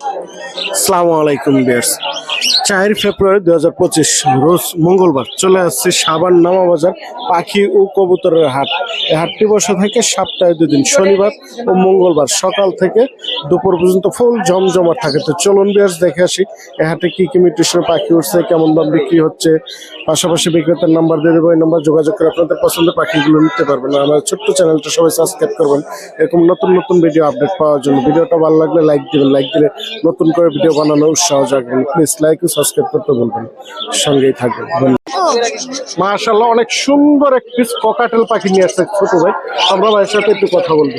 আসসালামু আলাইকুম বিয়ার্স চার ফেব্রুয়ারি দু হাজার পঁচিশ, রোজ মঙ্গলবার চলে আসছে সাবান নামা বাজার, পাখি ও কবুতরের হাট। এই হাটটি বসে থাকে সপ্তাহে দুদিন, শনিবার ও মঙ্গলবার সকাল থেকে দুপুর পর্যন্ত ফুল জমজমাট থাকে। তো চলুন বিয়ার্স, দেখে আসি এই হাটে কি কি মিউটেশনের পাখি উঠছে, কেমন দাম বিক্রি হচ্ছে। পাশাপাশি বিক্রেতার নাম্বার দিয়ে দেবো, এই নাম্বার যোগাযোগ করে আপনাদের পছন্দের পাখিগুলো নিতে পারবেন। আমার ছোট্ট চ্যানেলটা সবাই সাবস্ক্রাইব করবেন। এরকম নতুন নতুন ভিডিও আপডেট পাওয়ার জন্য ভিডিওটা ভালো লাগলে লাইক দিবেন, লাইক দিলে নতুন করে ভিডিও বানানোর উৎসাহ জাগবেন। প্লিজ লাইক ও সাবস্ক্রাইব করতে বলবেন। সঙ্গেই থাকবেন। মাশাল্লাহ অনেক সুন্দর এক পিস ককাটেল পাখি নিয়ে আসছে ছোট ভাই। আমরা ভাইয়ের সাথে একটু কথা বলব।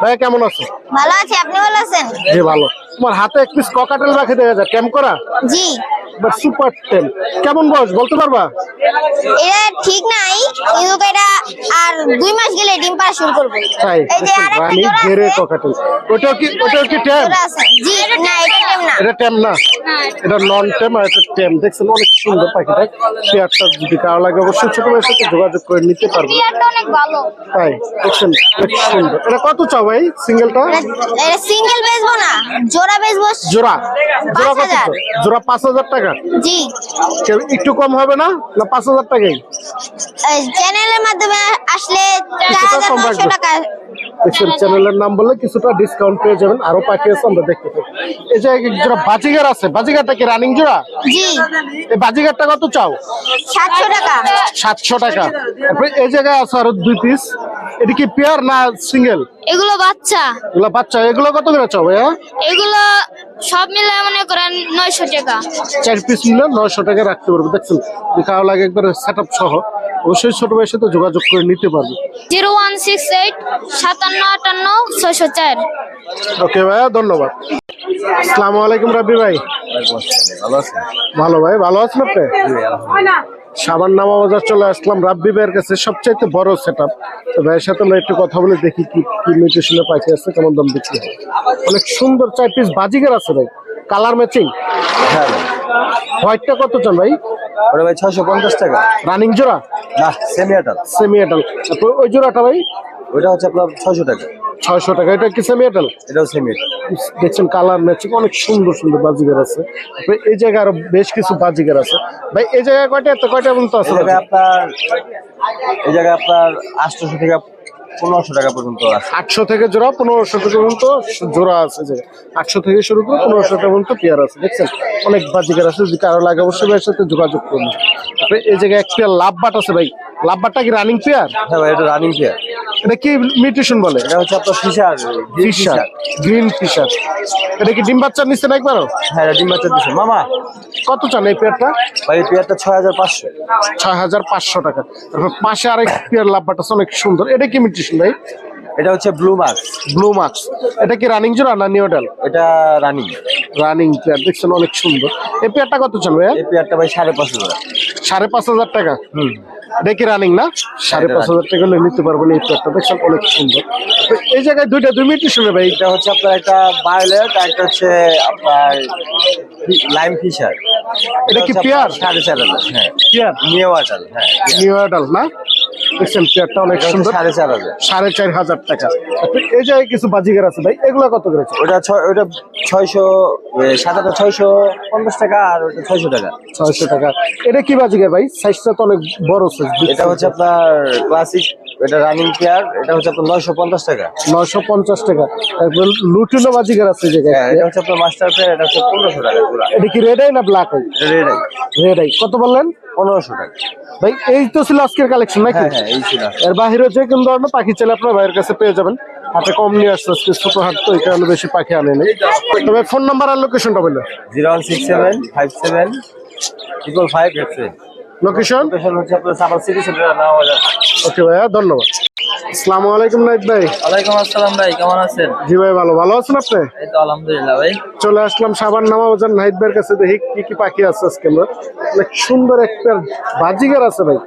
ভাই কেমন আছো? ভালো আছি আপনি ভালো আছেন? জি ভালো। তোমার হাতে এক পিস ককাটেল পাখি দেখা যায় ক্যাম্প করা? জি। বাট সুপার টেন কেমন বয়স বলতে পারবা? এটা ঠিক নাই কিন্তু এটা আর দুই মাস গেলে ডিম পাড়া শুরু করবে। তাই এই যে আরেকটা রানী ঘেরে ককাটেল ওটাও কি ওটাও কি টেম? জি না এটা টেম এটা টেম না? এটা নন টেম আর এটা টেম। দেখছেন অনেক সুন্দর পাখিটা। পেয়ারটা যদি কারও লাগে অবশ্যই ছোট ভাইয়ের সাথে যোগাযোগ করে নিতে পারবে তাই দেখছেন অনেক সুন্দর। এটা কত চাও ভাই? সিঙ্গেলটা? সিঙ্গেল বেচবো না জোড়া বেচবো জোড়া? জোড়া কত জোড়া পাঁচ হাজার টাকা? জি। একটু কম হবে না? না পাঁচ হাজার টাকাই? চ্যানেলের মাধ্যমে আসলে টাকা। দেখছেন চ্যানেলের নাম বললে কিছুটা ডিসকাউন্ট পেয়ে যাবেন। আরও পাখি আছে আমরা দেখতে পাই এই যে এক জোড়া বাজিগার আছে? বাজিগারটা কি রানিং জোড়া? জি। এই বাজিগারটা কত চাও? সাতশো টাকা। সাতশো টাকা। এই জায়গায় আছে আরও দুই পিস এটা কি পেয়ার না সিঙ্গেল এগুলো বাচ্চা। এগুলো বাচ্চা। এগুলো কত করে চাও ভাইয়া? এগুলো সব মিলে মনে করেন নয়শো টাকা। চার পিস নিলে নয়শো টাকা রাখতে পারবে দেখছেন? যে লাগে একবার সেট আপ সহ। অবশ্যই ছোট ভাইয়ের সাথে যোগাযোগ করে নিতে পারবে। জিরো ওয়ান সিক্স এইট সাতান্ন আটান্ন ছয়শো চার। ওকে ভাইয়া ধন্যবাদ। আসসালামু আলাইকুম রাব্বি ভাই। ভালো আছেন? ভালো ভাই ভালো আছেন আপনি? সাবান নামা বাজার চলে আসলাম। রাব্বি ভাইয়ের কাছে সবচাইতে বড় সেট আপ তো ভাইয়ের সাথে একটু কথা বলে দেখি কি কি মিউটেশনে পাখি আছে কেমন দাম বিক্রি অনেক সুন্দর চার পিস বাজিগার আছে ভাই। কালার ম্যাচিং হ্যাঁ। হোয়াইটটা কত চান ভাই? ওটা ভাই ছয়শো পঞ্চাশ টাকা। রানিং জোড়া? না সেমি আটাল সেমি তারপর ওই জোড়াটা ভাই? ওইটা হচ্ছে আপনার ছয়শো টাকা। ছয়শো টাকা। এটা কি সেমি এটাল এটাও সেমি দেখছেন কালার ম্যাচিং অনেক সুন্দর সুন্দর বাজিগার আছে। এই জায়গায় আরও বেশ কিছু বাজিগার আছে। ভাই এই জায়গায় কয়টা এত? কয়টা পর্যন্ত আছে আপনার এই জায়গায় আপনার আটশোশো থেকে পনেরোশো টাকা পর্যন্ত আছে। আটশো থেকে জোড়া পনেরোশো টাকা পর্যন্ত জোড়া আছে যে আটশো থেকে শুরু করে পনেরোশো টাকা পর্যন্ত পেয়ার আছে। দেখছেন অনেক বাজিকার আছে। যদি কারও লাগে অবশ্যই ভাইয়ের সাথে যোগাযোগ করুন। তারপরে এই জায়গায় এক পেয়ার লাভ বাট আছে ভাই। লাভ বাটটা কি রানিং পেয়ার হ্যাঁ ভাই এটা রানিং পেয়ার এটা কি মিউটেশন বলে? এটা হচ্ছে আপনার ফিশার ফিশার গ্রিন ফিশার এটা কি ডিম বাচ্চা নিচ্ছে না একবারও? হ্যাঁ ডিম বাচ্চা দিচ্ছে মামা? কত চান এই পেয়ারটা ভাই এই পেয়ারটা ছয় হাজার পাঁচশো। ছয় হাজার পাঁচশো টাকা। তারপর পাশে আরেক পেয়ার লাভ বাট আছে অনেক সুন্দর। এটা কি মিউটেশন ভাই? এটা হচ্ছে ব্লু মার্কস ব্লু মার্কস এটা কি রানিং জোড়া না নিউডাল এটা রানিং রানিং পেয়ার দেখছেন অনেক সুন্দর। এই পেয়ারটা কত চান ভাইয়া? এই পেয়ারটা ভাই সাড়ে পাঁচশো টাকা সাড়ে পাঁচ হাজার টাকা। হুম। এটা কি রানিং না? সাড়ে পাঁচ হাজার টাকা হলে নিতে পারবেন এই পেয়ারটা দেখছেন অনেক সুন্দর। তো এই জায়গায় দুইটা দুই মিনিট শুনে ভাই এটা হচ্ছে আপনার একটা বায়োলেট আর একটা হচ্ছে আপনার লাইম ফিশার এটা কি পেয়ার? সাড়ে চার হাজার হ্যাঁ। পেয়ার? নিউ আটাল হ্যাঁ। নিউ অ্যাডাল না? দেখছেন পেয়ারটা অনেক সুন্দর। সাড়ে চার হাজার। সাড়ে চার হাজার টাকা। তো এই জায়গায় কিছু বাজিগার আছে ভাই এগুলো কত করেছে ওটা ওটা ছয়শো সাদাটা ছয়শো পঞ্চাশ টাকা আর ওটা ছয়শো টাকা। ছয়শো টাকা। এটা কি বাজিগার ভাই? সাইজটা তো অনেক বড় সাইজ এটা হচ্ছে আপনার ক্লাসিক এটা রানিং পেয়ার এটা হচ্ছে আপনার নয়শো পঞ্চাশ টাকা। নয়শো পঞ্চাশ টাকা। তারপর লুটিনো বাজিগার আছে হ্যাঁ জায়গায় এটা হচ্ছে আপনার মাস্টার পেয়ার এটা হচ্ছে পনেরোশো টাকা এটা কি রেড আই না black eye red eye red eye কত বললেন? পনেরোশো টাকা। ভাই এই তো ছিল আজকের কালেকশন নাকি? হ্যাঁ হ্যাঁ এই ছিল এর বাহিরে যে কোন ধরনের পাখি চাইলে আপনার ভাইয়ের কাছে পেয়ে যাবেন। হাতে কম নিয়ে আসছে আজকে ছোট হাট তো এই কারণে বেশি পাখি আনে নেই। তবে ফোন নাম্বার আর লোকেশনটা বলল zero one six seven five seven triple five eight seven location location হচ্ছে আপনার সাপাল সিটি সেন্টার নাম ওকে ভাইয়া ধন্যবাদ। আসসালামু আলাইকুম নাইট ভাই। ওয়ালাইকুম আসসালাম ভাই কেমন আছেন? জি ভাই ভালো। ভালো আছেন আপনি? এই তো আলহামদুলিল্লাহ ভাই। চলে আসলাম সাবান নামা বাজার নাইট ভাইয়ের কাছে দেখি কি কি পাখি আছে আজকে আমরা। অনেক সুন্দর একটা বাজিগার আছে ভাই।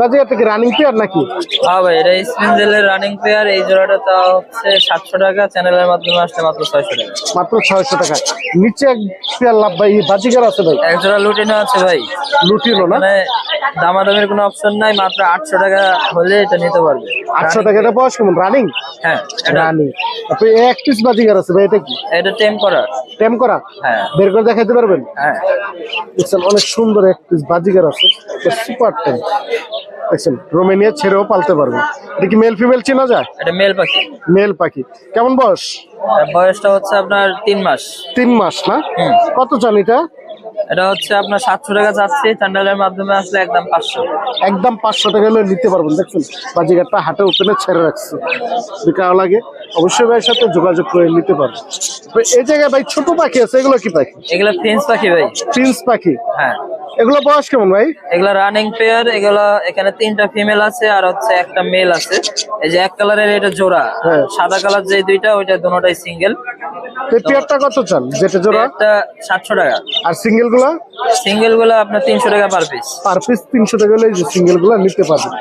বাজিগার থেকে রানিং পেয়ার নাকি? হ্যাঁ ভাই এটা স্পিনজেলের রানিং প্লেয়ার এই জোড়াটা তা হচ্ছে সাতশো টাকা চ্যানেলের মাধ্যমে আসলে মাত্র ছয়শো টাকা। মাত্র ছয়শো টাকা। নিচে এক পেয়ার লাভ ভাই বাজিগার আছে ভাই? এক জোড়া লুটিনো আছে ভাই। লুটিনো না? মানে দামাদামের কোনো অপশন নাই মাত্র আটশো টাকা হলে এটা নিতে পারবে। আটশো টাকা এটা বয়স কেমন? রানিং হ্যাঁ রানিং আপনি এক পিস বাজিগার আছে ভাই এটা কি? এটা টেম করা। টেম করা? হ্যাঁ। বের করে দেখাতে পারবেন? হ্যাঁ। অনেক সুন্দর এক পিস বাজিগার আছে। সুপার টেম। দেখছেন রোমেনিয়া ছেড়েও পালতে পারবেন এটা কি মেল ফিমেল চেনা যায়? এটা মেল পাখি। মেল পাখি। কেমন বয়স? বয়সটা হচ্ছে আপনার তিন মাস। তিন মাস না? কত চান এটা? এটা হচ্ছে আপনার সাতশো টাকা যাচ্ছে চ্যান্ডেলের মাধ্যমে আসলে একদম পাঁচশো। একদম পাঁচশো টাকা হলে নিতে পারবেন দেখছেন? বাজিগারটা হাটে ওপেনে ছেড়ে রাখছে। কারও লাগে। অবশ্যই ভাইয়ের সাথে যোগাযোগ করে নিতে পারবেন। এই জায়গায় ভাই ছোট পাখি আছে এগুলো কি পাখি? এগুলো ফিন্স পাখি ভাই। প্রিন্স পাখি? হ্যাঁ। এগুলো বয়স কেমন ভাই? এগুলো রানিং পেয়ার এগুলো এখানে তিনটা ফিমেল আছে আর হচ্ছে একটা মেল আছে। এই যে এক কালারের এটা জোড়া হ্যাঁ। সাদা কালার যে দুইটা ওইটা দুটোটাই সিঙ্গেল এই পেয়ারটা কত চান? যেটা জোড়া? একটা সাতশো টাকা। আর সিঙ্গেলগুলা সিঙ্গেলগুলো আপনার তিনশো টাকা পার পিস পার পিস তিনশো টাকা হলে যে সিঙ্গেলগুলা নিতে পারবেন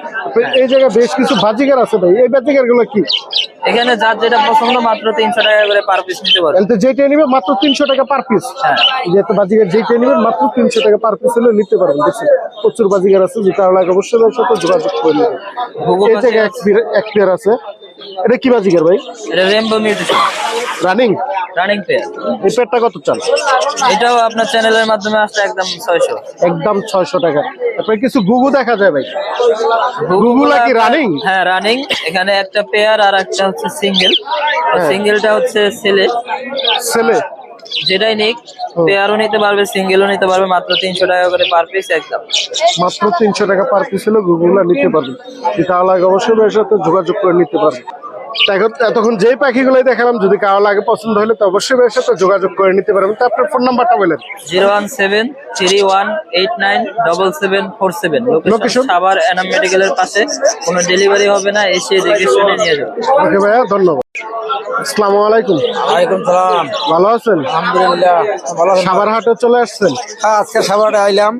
এই জায়গায় বেশ কিছু বাজিগার আছে ভাই। এই বাজিগারগুলো কি? এখানে যার যেটা পছন্দ মাত্র তিনশো টাকা করে পার পিস নিতে পারবে। এতে যেটা নিবে মাত্র তিনশো টাকা পার পিস যেহেতু বাজিগার যেটা নিবেন মাত্র তিনশো টাকা পার পিস হলে নিতে পারবেন দেখছেন প্রচুর বাজিগার আছে যেটা লাগে অবশ্যই সাথে যোগাযোগ করে নেবেন এই জায়গায় এক। পেয়ার- আছে। এটা কি বাজিগার ভাই? এটা rainbow mutation running running pair এই পেয়ারটা কত চান? এটাও আপনার চ্যানেলের মাধ্যমে আসলে একদম ছয়শো। একদম ছয়শো টাকা। তারপরে কিছু গুগু দেখা যায় ভাই। গুগুলা কি রানিং? হ্যাঁ রানিং। এখানে একটা পেয়ার আর একটা হচ্ছে সিঙ্গেল সিঙ্গেলটা হচ্ছে ছেলে। ছেলে? যেটাই নিক পেয়ারও নিতে পারবে সিঙ্গেলও নিতে পারবে মাত্র তিনশো টাকা করে পার পিস একদম। মাত্র তিনশো টাকা পার পিস হলে গুগলা নিতে কারও লাগে অবশ্যই সাথে যোগাযোগ করে নিতে পারবেন তা এখন- এতক্ষণ যেই পাখিগুলো দেখালাম যদি কারও লাগে পছন্দ হলে তো অবশ্যই এর সাথে যোগাযোগ করে নিতে পারবেন। তো আপনার ফোন নাম্বারটা বলেন। Zero one seven three one eight nine double seven four seven? Location আবার এনাম মেডিকেলের পাশে। কোনো ডেলিভারি হবে না এসে দেখে শুনে নিয়ে যাবেন ওকে ভাইয়া ধন্যবাদ। আসসালামু আলাইকুম। ওয়ালাইকুম সালাম। ভালো আছেন? আলহামদুলিল্লাহ ভালো আছেন? হাটে চলে আসছেন? হ্যাঁ, আজকে আইলাম।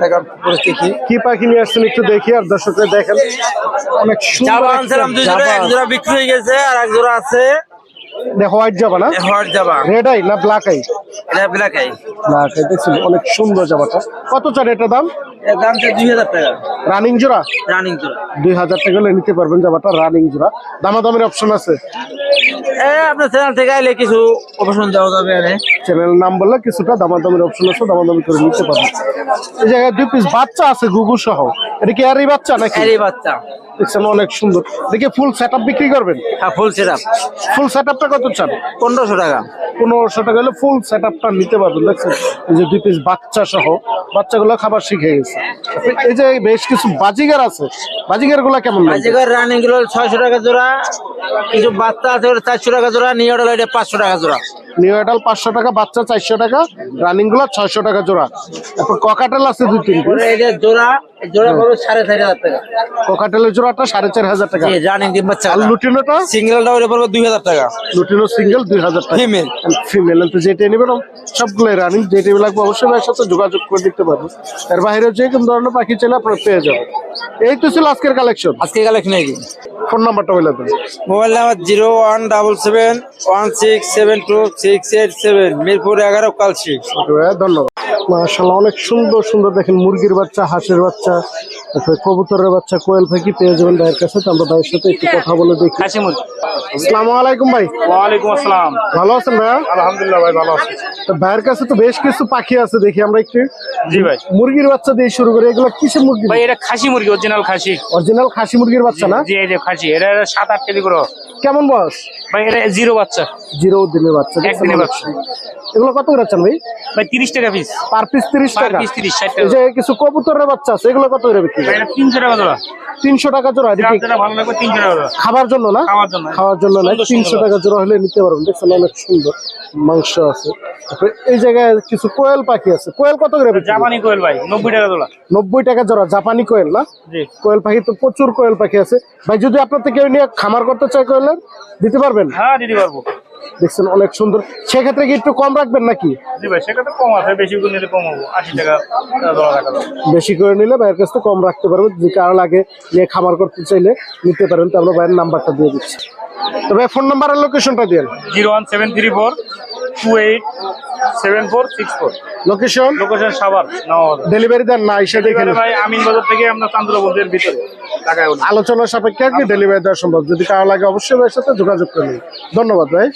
দেখার পরিস্থিতি। কি পাখি নিয়ে আসছেন একটু দেখি আর দেখেন। অনেক সুন্দর আনছিলাম দুই জোড়া এক জোড়া বিক্রি হয়ে গেছে আর এক জোড়া আছে। হোয়াইট যাবা না হট জাবা রেড আই না ব্ল্যাক আই এটা ব্ল্যাক আই ব্ল্যাক আই দেখছেন? অনেক সুন্দর জামাটা কত চান এটা দাম? এর দুই হাজার টাকা। রানিং জোড়া? রানিং জোড়া। দুই হাজার টাকা হলে নিতে পারবেন জামাটা রানিং জোড়া। দামাদামের অপশন আছে? আপনার চ্যানেল থেকে আইলে কিছু অপশন দেওয়া যাবে চ্যানেল নাম বললে কিছুটা দামাদামের অপশন আছে দামাদামি করে নিতে পারবেন। এই জায়গায় দুই পিস বাচ্চা আছে গুগু সহ। এটা কি আর এই বাচ্চা নাকি? এরই বাচ্চা। দেখছেন অনেক সুন্দর। দেখে ফুল সেট বিক্রি করবেন? হ্যাঁ ফুল সেট ফুল সেট কত চান? পনেরোশো টাকা। পনেরোশো টাকা হলে ফুল সেট নিতে পারবেন দেখছেন? এই যে দুই পিস বাচ্চা সহ বাচ্চাগুলো খাবার শিখে গেছে। এই যে বেশ কিছু বাজিগার আছে বাজিগারগুলা কেমন? আজকের রানিংগুলো ছয়শো টাকা জোড়া কিছু বাচ্চা আছে চারশো টাকা জোড়া নিয়ে ওটা পাঁচশো টাকা জোড়া। নিউ এডাল পাঁচশো টাকা বাচ্চা চারশো টাকা রানিংগুলা ছয়শো টাকা জোড়া। তারপর ককাটেল আছে দুই তিন জোড়া জোড়া সাড়ে চার হাজার টাকা। ককাটেলের জোড়াটা সাড়ে চার হাজার টাকা। রানিং ডিম বাচ্চা আর লুটিনোটা সিঙ্গেলটা ওটা পড়বে দুই হাজার টাকা। লুটিনো সিঙ্গেল দুই হাজার টাকা। Female। ফিমেল তো যেটা নেবেন সবগুলো রানিং যেটা লাগবে অবশ্যই ভাইয়ের সাথে যোগাযোগ করে পারবেন এর বাইরে যে কোনো ধরনের পাখি চাইলে আপনারা পেয়ে যাবেন। এই তো ছিল আজকের কালেকশন আজকে কালেকশন নাকি? ফোন নাম্বারটা বলে দেন। Mobile number zero one double seven one six seven two six eight seven Mirpur এগারো ধন্যবাদ। অনেক সুন্দর সুন্দর দেখেন মুরগির বাচ্চা হাঁসের বাচ্চা কবুতরের বাচ্চা কোয়েল পাখি পেয়ে যাবেন ভাইয়ের কাছে। তো আমরা ভাইয়ের সাথে একটু কথা বলে দেখি। আসসালামু আলাইকুম ভাই। ওয়ালাইকুম আসসালাম। ভালো আছেন ভাইয়া? আলহামদুলিল্লাহ ভাই ভালো আছি। তো ভাইয়ের কাছে তো বেশ কিছু পাখি আছে দেখি আমরা একটু। জি ভাই। মুরগির বাচ্চা দিয়ে শুরু করি এগুলো কিসের মুরগি? ভাই এটা খাসি মুরগি অরিজিনাল খাসি। অরিজিনাল খাসি মুরগির বাচ্চা না? জি এই যে খাসি এটা সাত আট কেজি করে। কেমন বয়স? ভাই এটা জিরো বাচ্চা। জিরো দিনের বাচ্চা একদিনের বাচ্চা। এগুলো কত করে চান ভাই? ভাই তিরিশ টাকা পিস পার পিস তিরিশ পার টাকা? পিস তিরিশ ষাট এই টাকা যে কিছু কবুতরের বাচ্চা আছে এগুলো কত করে বিক্রি ভাই এটা তিনশো টাকা জোড়া। তিনশো টাকা জোড়া ভালো লাগবে তিনশো টাকা জোড়া। খাবার জন্য না? খাওয়ার জন্য। খাওয়ার জন্য না সুন্দর তিনশো সুন্দর। টাকা জোড়া হলে নিতে পারবেন। দেখছেন অনেক সুন্দর মাংস আছে। তারপরে এই জায়গায় কিছু কোয়েল পাখি আছে। কোয়েল কত করে বিক্রি? জাপানি কোয়েল ভাই নব্বই টাকা জোড়া। নব্বই টাকা জোড়া জাপানি কোয়েল না? জি। কোয়েল পাখি তো প্রচুর কোয়েল পাখি আছে। ভাই যদি আপনার থেকে কেউ নিয়ে খামার করতে চায় কোয়েলের দিতে পারবেন? হ্যাঁ দিতে পারব। দেখছেন অনেক সুন্দর। সেক্ষেত্রে কি একটু কম রাখবেন নাকি? ভাই তো বেশি করে নিলে ভাইয়ের কাছ থেকে কম রাখতে পারবেন। যদি কারও লাগে নিয়ে খামার করতে চাইলে নিতে পারেন। তো আমরা ভাইয়ের নাম্বারটা দিয়ে দিচ্ছি। তবে ফোন নাম্বার আর লোকেশনটা দিন zero one seven three four two eight seven four six four. Location location সাবার ডেলিভারি দেন না এসে দেখে ভাই আমিন বাজার থেকে আমরা চান্দ্রবন্দের ভিতরে। আলোচনা সাপেক্ষে আর কি ডেলিভারি দেওয়া সম্ভব। যদি কারও লাগে অবশ্যই ভাইয়ের সাথে যোগাযোগ করবেন ধন্যবাদ ভাই।